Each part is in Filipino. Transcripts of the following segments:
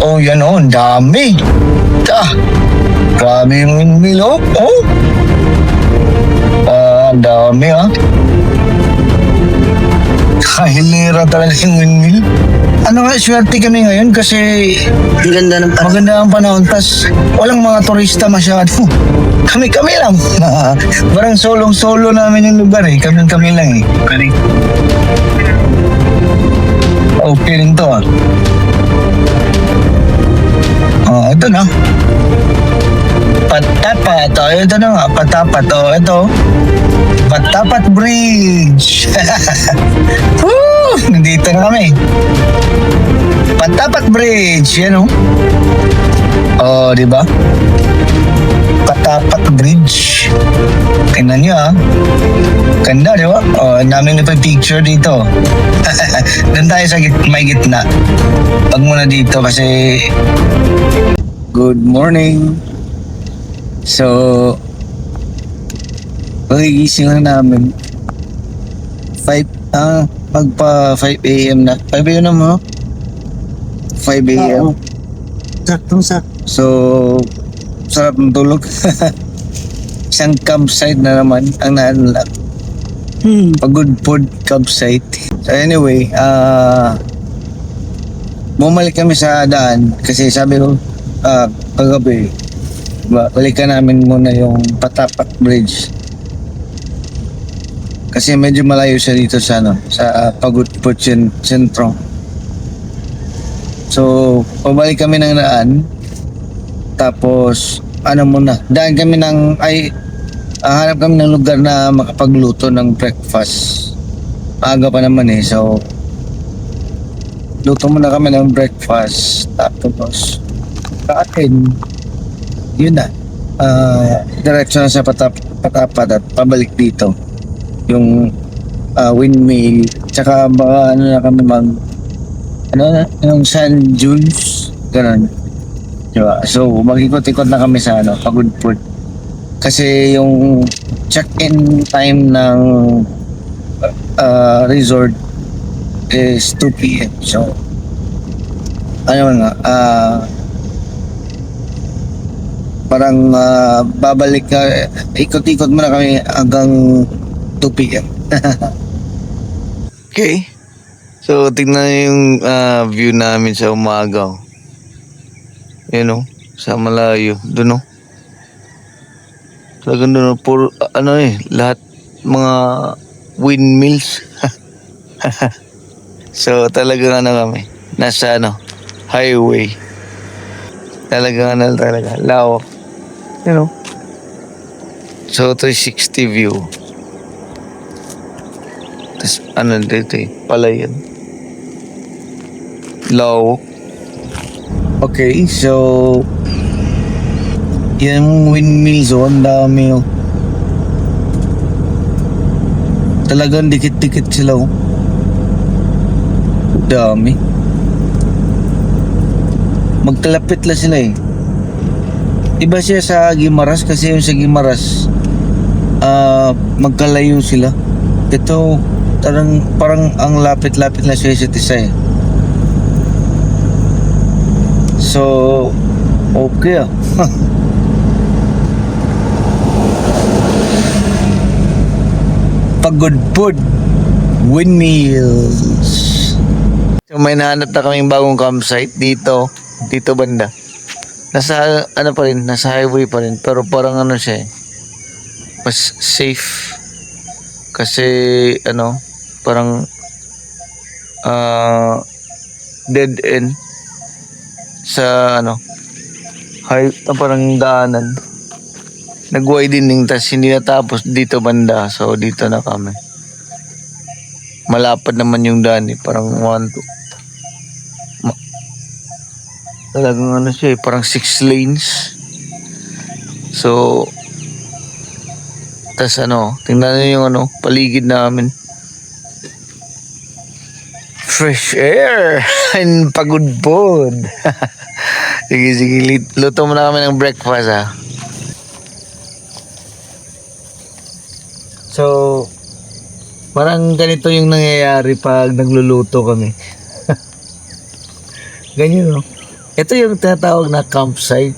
Oh, yan oh, ang dami. Ah, grabe yung windmill oh. Oh. Ah, ang dami ah. Kahilera talaga yung windmill. Ano nga, swerte kami ngayon kasi Ang ganda ng parang maganda ang panahon. tas walang mga turista masyado. Kami-kami lang. Parang solong-solo namin yung lugar eh. Kami-kami lang eh. Correct. Okay rin to ah. Oh, ito na. Patapat. Oh, ito na nga. Patapat. Oh, ito. Patapat Bridge. Woo! Nandito na kami. Patapat Bridge. Yan oh. Oh, di ba? Patapat Bridge. Tingnan nyo ah. Ganda, di ba? Oh, ang dami na pa picture dito. Doon tayo sa git may gitna. Pag muna dito kasi... Good morning. So... Pagigising lang namin. 5, ah, pagpa 5 a.m. na. 5 a.m. na mo? 5 a.m. Saktong sak. So, sarap ng tulog. Isang campsite na naman ang naanlak. Hmm. Pagod food campsite. So anyway, ah bumalik kami sa daan kasi sabi ko ah kagabi ba, balikan namin muna yung Patapat Bridge. Kasi medyo malayo siya dito sa ano, sa Pagod Food Cen- Sentro. So, pabalik kami ng daan. Tapos, ano muna, daan kami ng, ay, hanap kami ng lugar na makapagluto ng breakfast. Aga pa naman eh, so, luto muna kami ng breakfast. Tapos, kaatin, yun na. Ah, diretso na sa patap, patapat at pabalik dito. Yung ah, windmill, tsaka baka ano na kami mag, ano na, yung sand dunes, ganun. Diba? So, mag-ikot-ikot na kami sa ano, Pagudpud. Kasi yung check-in time ng uh, resort is 2 p.m. So, ano nga, ah, parang ah, babalik ka, ikot-ikot muna kami hanggang 2 p.m. okay. So, tingnan yung ah, view namin sa umaga. Oh. Yun o, sa malayo. Doon o. Talagang doon o, puro, ah, ano eh, lahat mga windmills. so, talagang ano kami, nasa ano, highway. Talagang ano talaga, lawak. You know? So, 360 view. Tapos, ano dito eh, palayan. Lawak. Okay, so yung windmill zone, dami oh. Talagang dikit-dikit sila oh. Dami. Magkalapit lang sila eh. Iba siya sa Gimaras kasi yung sa Gimaras ah magkalayo sila. Ito parang parang ang lapit-lapit na siya sa isa eh. So, okay ah. Pagod food. Windmills. So, may nahanap na kaming bagong campsite dito. Dito banda. Nasa, ano pa rin, nasa highway pa rin. Pero parang ano siya eh. Mas safe. Kasi, ano, parang, ah, dead end sa ano high, parang daanan. Nag-widening tas hindi natapos. Dito banda. So dito na kami. Malapad naman yung daan eh. Parang one two Ma- talagang ano siya eh. Parang six lanes. So tas ano tingnan nyo yung ano paligid namin fresh air and pagod pod. sige, sige. Luto mo na kami ng breakfast, ha. So, parang ganito yung nangyayari pag nagluluto kami. Ganyan, no? ito yung tinatawag na campsite.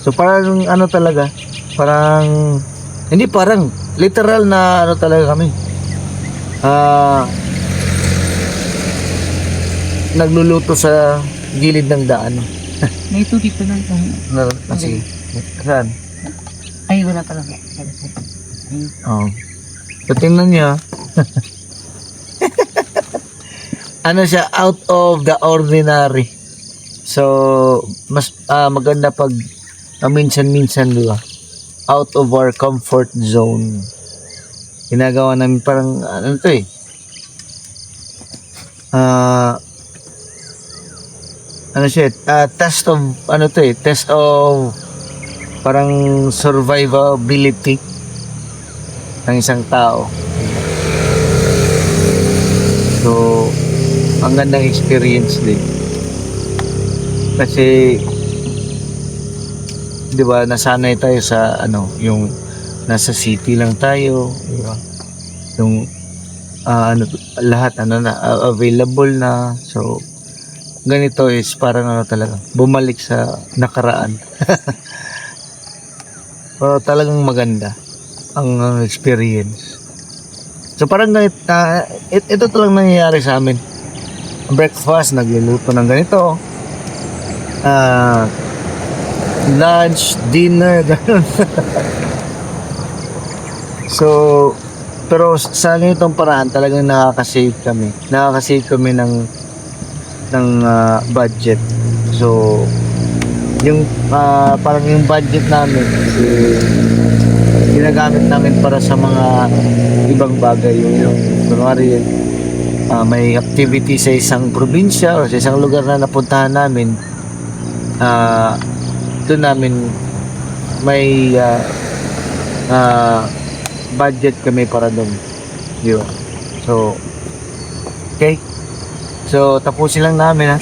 so parang ano talaga, parang hindi parang literal na ano talaga kami. Ah nagluluto sa gilid ng daan. May tubig pa lang. Na, ah, sige. Saan? Ay, wala pa lang. Oo. So, tingnan niya. ano siya, out of the ordinary. So, mas ah, maganda pag ah, minsan-minsan, di ba? Out of our comfort zone. Ginagawa namin parang, ano to eh, ah, ano siya, ah, test of, ano to eh, test of parang survivability ng isang tao. So, ang gandang experience din. Kasi, di ba, nasanay tayo sa, ano, yung nasa city lang tayo, di ba? Yung, ah, ano, lahat, ano na, available na. So, ganito is parang ano talaga, bumalik sa nakaraan. Pero talagang maganda ang uh, experience. So parang ganito, ah, it, ito talagang nangyayari sa amin. Breakfast, nagluluto ng ganito. Ah, lunch, dinner, ganun. so, pero sa ganitong paraan talagang nakaka-save kami. Nakaka-save kami ng ng ah, budget. So, yung ah, parang yung budget namin eh, ginagamit namin para sa mga ibang bagay. Yung, yung kunwari ah, may activity sa isang probinsya o sa isang lugar na napuntahan namin ah doon namin may ah, ah, budget kami para doon. Ba so okay so tapusin lang namin ha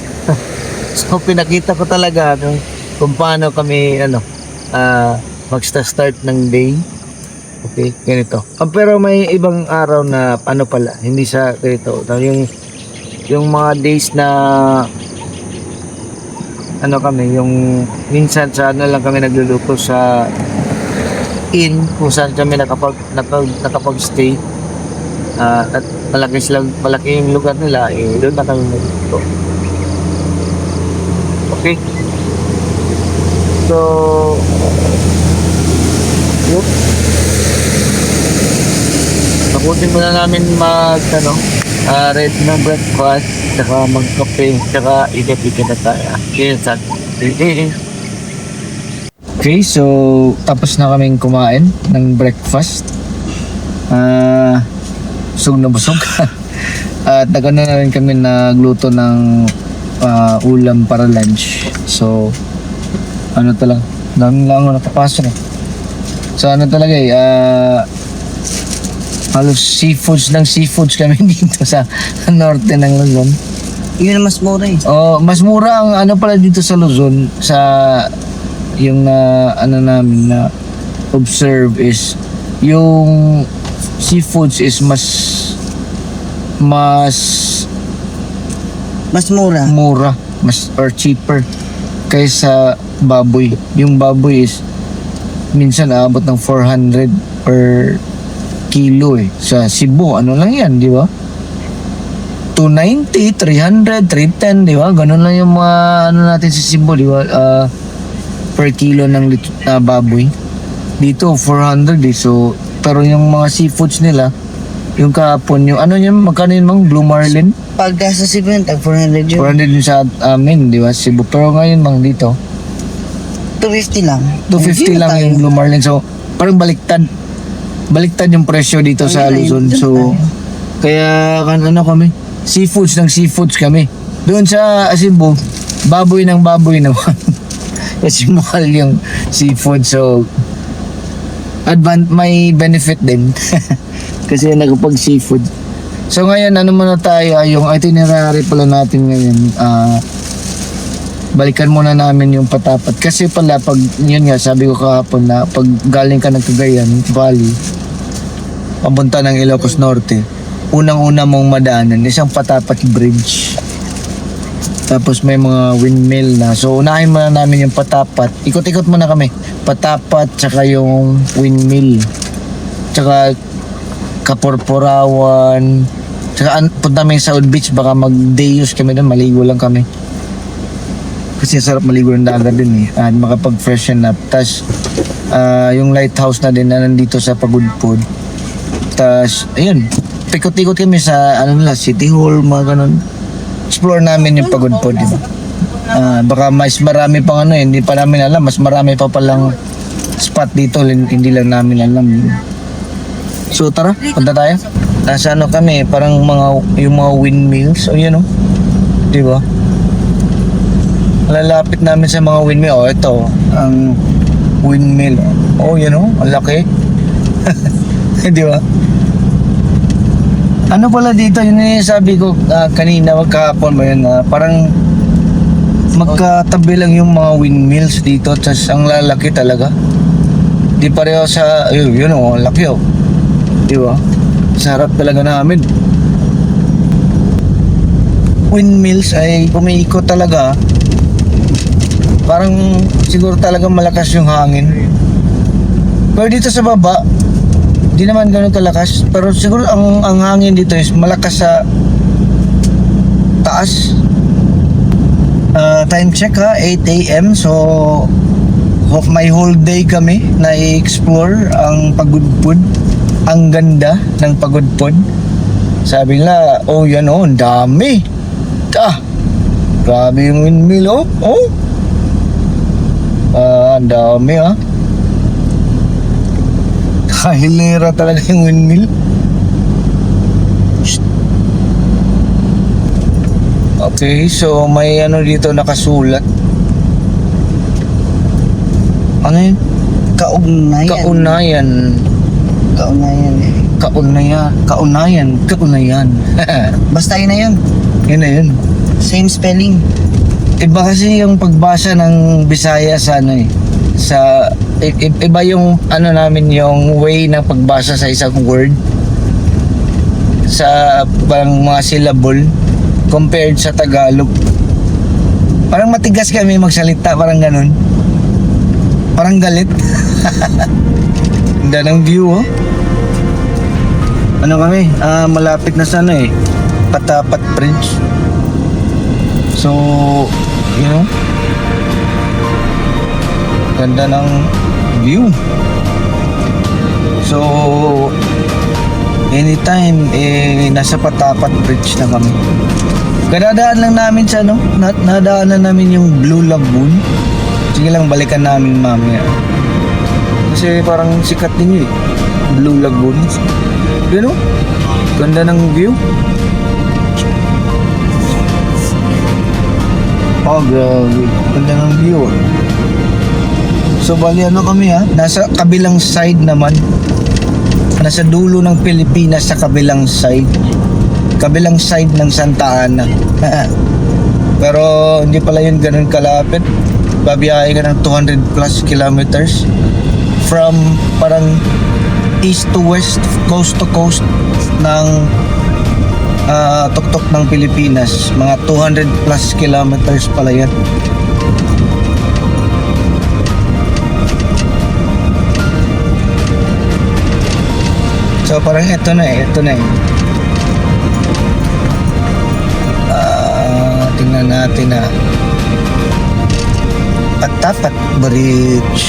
so pinakita ko talaga kung, kung paano kami ano ah magsta-start ng day Okay, ganito. Ah, pero may ibang araw na ano pala, hindi sa ganito. Yung yung mga days na ano kami, yung minsan sa ano lang kami nagluluto sa inn kung saan kami nakapag nakapag, nakapag-stay. Ah, at malaki sila, malaki yung lugar nila, eh, doon na kami nagluluto. Okay. So, yun. Tapusin muna namin mag, ano, ah red na breakfast, saka magkape, saka ikot-ikot na tayo. Yun, sa Okay, so tapos na kaming kumain ng breakfast. Ah, busog na busog. At nagano na rin kami nagluto ng ah, ulam para lunch. So ano talaga, dami lang ako nakapasok eh. So ano talaga eh, ah, halos seafoods ng seafoods kami dito sa norte ng Luzon. Yun ang mas mura eh. Oh, mas mura ang ano pala dito sa Luzon sa yung na ano namin na observe is yung seafoods is mas mas Mas mura. mura, mas or cheaper kaysa baboy. Yung baboy is minsan aabot ng 400 per kilo eh. Sa Cebu, ano lang yan, di ba? 290, 300, 310, di ba? Ganun lang yung mga ano natin sa Cebu, di ba? Ah, per kilo ng lit- na baboy. Dito 400 eh. So, pero yung mga seafoods nila, yung kahapon, yung ano yun, magkano yun mang Blue Marlin? Pagka sa Cebu yun, tag 400 yun. 400 yun sa amin, di ba? Cebu. Pero ngayon mang dito, 250 lang. 250 lang yung Blue Marlin. So, parang baliktad. Baliktad yung presyo dito sa Luzon. So, kaya kan ano kami, seafoods ng seafoods kami. Doon sa Cebu, baboy ng baboy naman. Kasi mahal yung seafood. So, advan may benefit din. Kasi nakapag seafood. So ngayon, ano muna tayo, ah, yung itinerary pala natin ngayon, ah, balikan muna namin yung patapat. Kasi pala, pag, yun nga, sabi ko kahapon na, pag galing ka ng Cagayan Valley, papunta ng Ilocos Norte, unang-una mong madaanan, isang patapat bridge. Tapos may mga windmill na. So unahin muna namin yung patapat. Ikot-ikot muna kami. Patapat tsaka yung windmill. Tsaka Kaporporawan. Tsaka punta kami sa South Beach baka mag-day use kami doon. Maligo lang kami. Kasi sarap maligo ng dagat din eh. At makapag-freshen up. Tapos ah, yung lighthouse na din na nandito sa Pagudpod. Tapos ayun. Pikot-ikot kami sa ano nila, City Hall, mga ganun explore namin yung pagod po, Ah, baka mas marami pang ano, eh, hindi pa namin alam, mas marami pa palang spot dito, hin- hindi lang namin alam. So tara, punta tayo. Nasa ano kami, parang mga yung mga windmills, o yun o. Di ba? Lalapit namin sa mga windmill. Oh, ito, ang windmill. Oh, yun o, ang laki. di ba? Ano pala dito, yun yung sabi ko ah, kanina, wag kahapon ba yun, ah, parang magkatabi lang yung mga windmills dito, tas ang lalaki talaga. Di pareho sa, yun, yun oh, laki oh. Di ba? Sarap talaga namin. Windmills ay umiikot talaga. Parang siguro talaga malakas yung hangin. Pero dito sa baba, di naman ganun kalakas. Pero siguro ang, ang hangin dito is malakas sa taas. Ah, time check ha, 8 a.m. So, may whole day kami na i-explore ang pagudpod. Ang ganda ng pagudpod. Sabi nila, oh yan oh, dami. Ah, grabe yung windmill oh. Oh. Ah, ang dami ah. Kahilera talaga yung windmill. Okay, so may ano dito nakasulat. Ano yun? Kaugnayan. Kaunayan. Kaunayan eh. Kaunayan. Kaunayan. Kaunayan. Basta yun na yun. yun na yun. Same spelling. Iba kasi yung pagbasa ng Bisaya sa ano eh. Sa iba yung ano namin yung way ng pagbasa sa isang word sa parang mga syllable compared sa Tagalog. Parang matigas kami magsalita, parang ganun. Parang galit. Ganda ng view oh. Ano kami? Ah, malapit na sa ano eh. Patapat Bridge. So, you know, ganda ng view. So, anytime, eh, nasa Patapat Bridge na kami. Gadadaan lang namin sa ano, na, nadaanan namin yung Blue Lagoon. Sige lang, balikan namin mamaya. Kasi parang sikat din yun eh. Blue Lagoon. Yun oh. Ganda ng view. Oh, grabe. Ganda ng view. ah. So, bali ano kami ha? Nasa kabilang side naman. Nasa dulo ng Pilipinas sa kabilang side. Kabilang side ng Santa Ana. Pero hindi pala yun ganun kalapit. Babiyahe ka ng 200 plus kilometers from parang east to west, coast to coast ng ah, tuktok ng Pilipinas. Mga 200 plus kilometers pala yan. So parang ito na eh, ito na eh. Ah, tingnan natin na Patapat Bridge.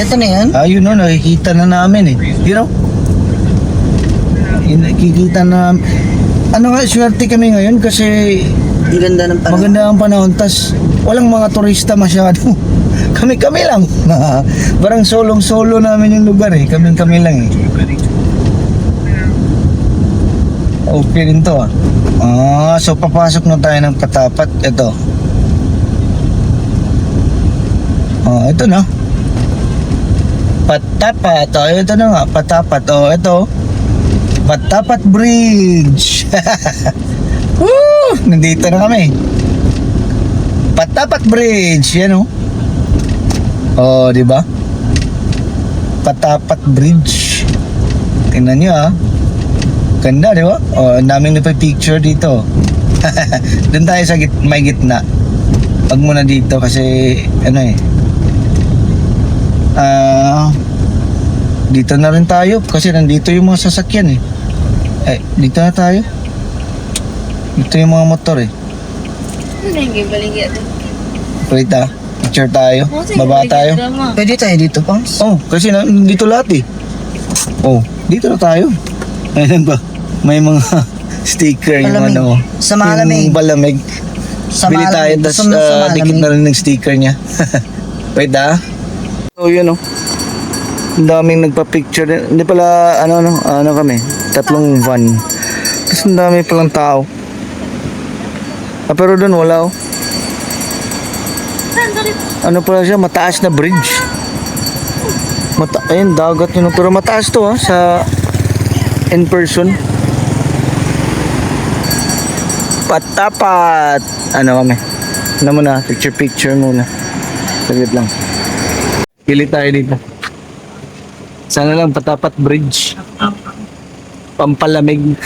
Ito na yan. Ah, yun o, nakikita na namin eh. You know? Nakikita na ano nga, swerte kami ngayon kasi Ang ganda ng panahon. maganda ang panahon tas walang mga turista masyado. Kami-kami lang. Parang solong-solo namin yung lugar eh. Kami-kami lang eh. Okay rin to ah. Ah, so papasok na tayo ng patapat. Ito. Ah, ito na. Patapat. Oh, ito na nga. Patapat. Oh, ito. Patapat Bridge. Woo! Nandito na kami. Patapat Bridge. Yan oh. Oh, di ba? Patapat Bridge. Tingnan niyo ah. Ganda, di ba? Oh, ang daming nagpa-picture dito. Doon tayo sa git may gitna. Wag muna dito kasi ano eh. Ah, dito na rin tayo kasi nandito yung mga sasakyan eh. Eh, dito na tayo. Dito yung mga motor eh. Wait ah, picture tayo. Baba tayo. Pwede tayo dito, Pams. Oh, kasi na, dito lahat eh. Oh, dito na tayo. Ayan ba? May mga sticker yung Palamig. ano. Sa malamig. Yung palamig. Sa Bili tayo, malamig. tapos Sa- sa uh, dikit malamig. na rin ng sticker niya. Wait ah. So yun oh. Ang daming nagpa-picture. din. Hindi pala, ano, ano, ano kami. Tatlong van. Tapos ang dami palang tao. Ah, pero doon wala oh. Ano pala siya, mataas na bridge. Mata ayun, dagat yun. oh. Pero mataas to ha, sa in person. Patapat. Ano kami? Ano muna, picture picture muna. Saglit lang. Pili tayo dito. Sana lang patapat bridge. Pampalamig.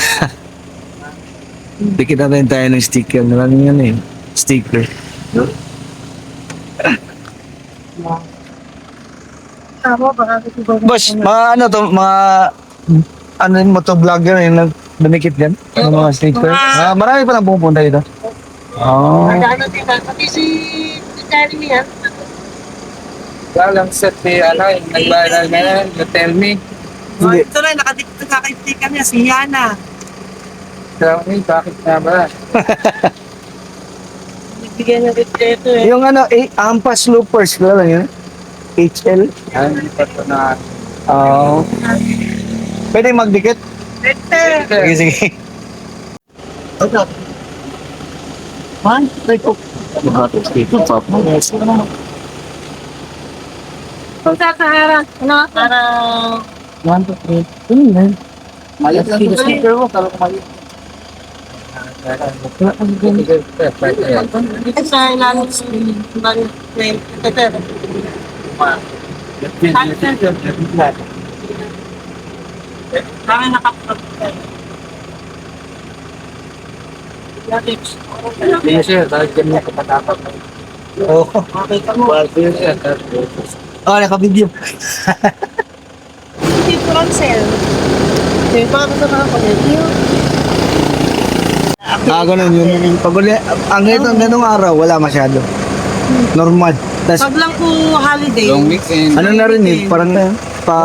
Dikit natin tayo ng sticker. Maraming yan eh. Sticker. Boss, mga ano to, mga ano yung motovlogger yung nag dumikit yan? Yung mga sticker? Ah, marami pa lang pumupunta dito. Oh. Ano din ba? Pati si Charlie niya. Walang set ni ano, yung nag-viral na yan, you tell me. Ito na, nakakaistikan niya, si Yana. Tell me, bakit nga ba? Bigyan niya ito eh. Yung ano, eh, Ampas Loopers, kala lang yun? HL? Ay, hindi pa ito na. Oo. Pwede magdikit? Sige, sige. Man, like, oh. Kung sa Sahara, ano? Parang... One, two, three. Ano yan? Ayos lang yung sticker mo, mali. Ito sa ilalim sa bang ito. Kami nakapagpapagpapag. Hindi siya, dahil dyan mo kapatapag. Oo. Okay ka mo. Oh, naka-video. Hindi ko lang sell. Okay, baka sa mga pag-review. Ah, ganun yun. Pag uli, ang ganitong ganung araw, wala masyado. Normal. Tas, Pag lang po holiday, Long weekend. ano na rin eh, parang na, pa,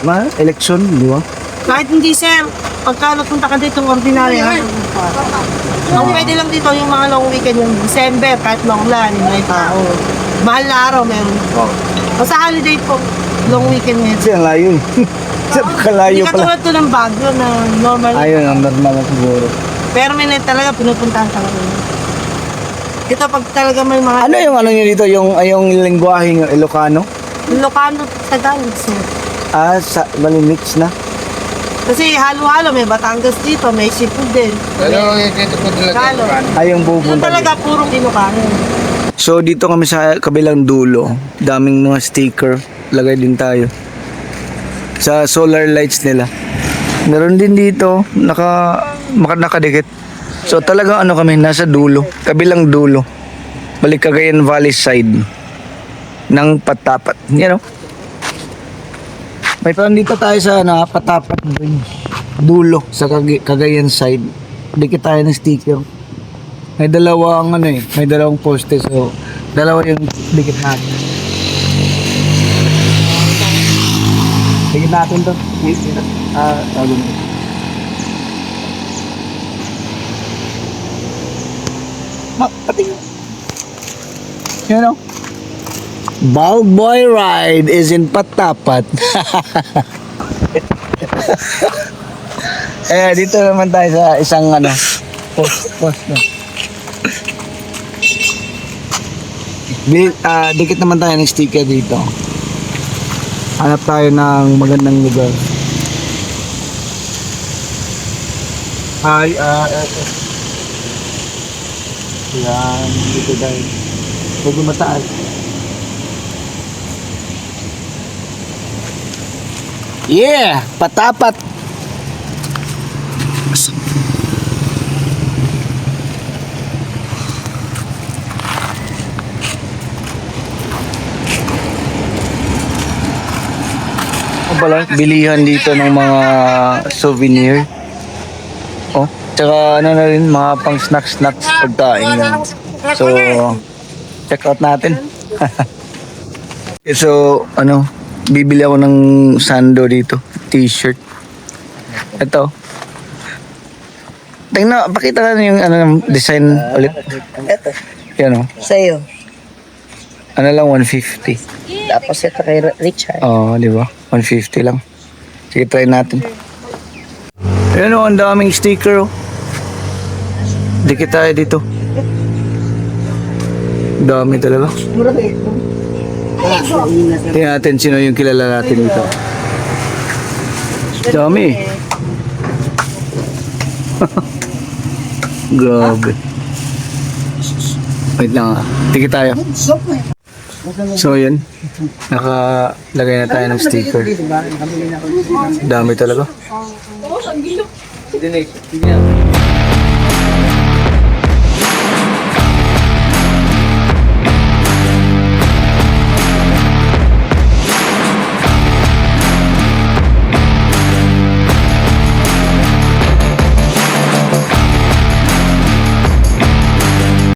ma, election, di ba? kahit hindi sir, pagka nagpunta ka dito ordinary, ha? Ang pwede lang dito yung mga long weekend, yung December, kahit long land, may tao. Mahal na araw, meron po. Basta holiday po, long weekend ngayon. Kasi ang layo eh. Sa kalayo Hindi pala. katulad to ng Baguio na normal. Ayun, ang normal na siguro. Permanent talaga, pinupuntahan talaga. yun. Ito pag talaga may mga Ano yung ano nyo dito, yung, ay, yung lingwahe ng Ilocano? Ilocano, Tagalog, sir. Ah, sa, bali mix na. Kasi halo-halo, may Batangas dito, may Cebu din. Pero dito po talaga. Tagalog. Ay, yung Ito pupunta talaga purong Ilocano. So dito kami sa kabilang dulo, daming mga sticker, lagay din tayo. Sa solar lights nila. Meron din dito, naka, nakadikit. So talagang ano kami, nasa dulo, kabilang dulo. Balik Cagayan Valley side ng Patapat. You know? May parang dito tayo sa ano, Patapat Bridge. Dulo sa Cag- Cagayan side. Dikit tayo ng sticker. May dalawang ano eh, may dalawang poste so dalawa yung dikit natin. Dikit natin to. Ah, tawag mo. Ma, pati. You know? Bald Boy Ride is in Patapat. eh, dito naman tayo sa isang ano, post, post na. Di, ah, dikit naman tayo ng sticker dito. Hanap tayo ng magandang lugar. Ay, ah, eto. Yan, dito tayo. Huwag mataas. Yeah! Patapat! Pala, bilihan dito ng mga souvenir. Oh, tsaka ano na rin, mga pang snacks-snacks pagkain yan. So, check out natin. so, ano, bibili ako ng sando dito. T-shirt. Ito. Tingnan, pakita ka yung ano, design ulit. Ito. Yan o. Sa'yo. Ano lang, 150. Tapos ito kay Richard. Oo, di ba? 150 lang. Sige, try natin. Ayan o, ang daming sticker oh. Dikit tayo dito. Dami talaga. Tingnan natin sino yung kilala natin dito. Dami. Grabe. Wait lang ah. Dikit tayo. So yun, nakalagay na tayo ng sticker. Dami talaga.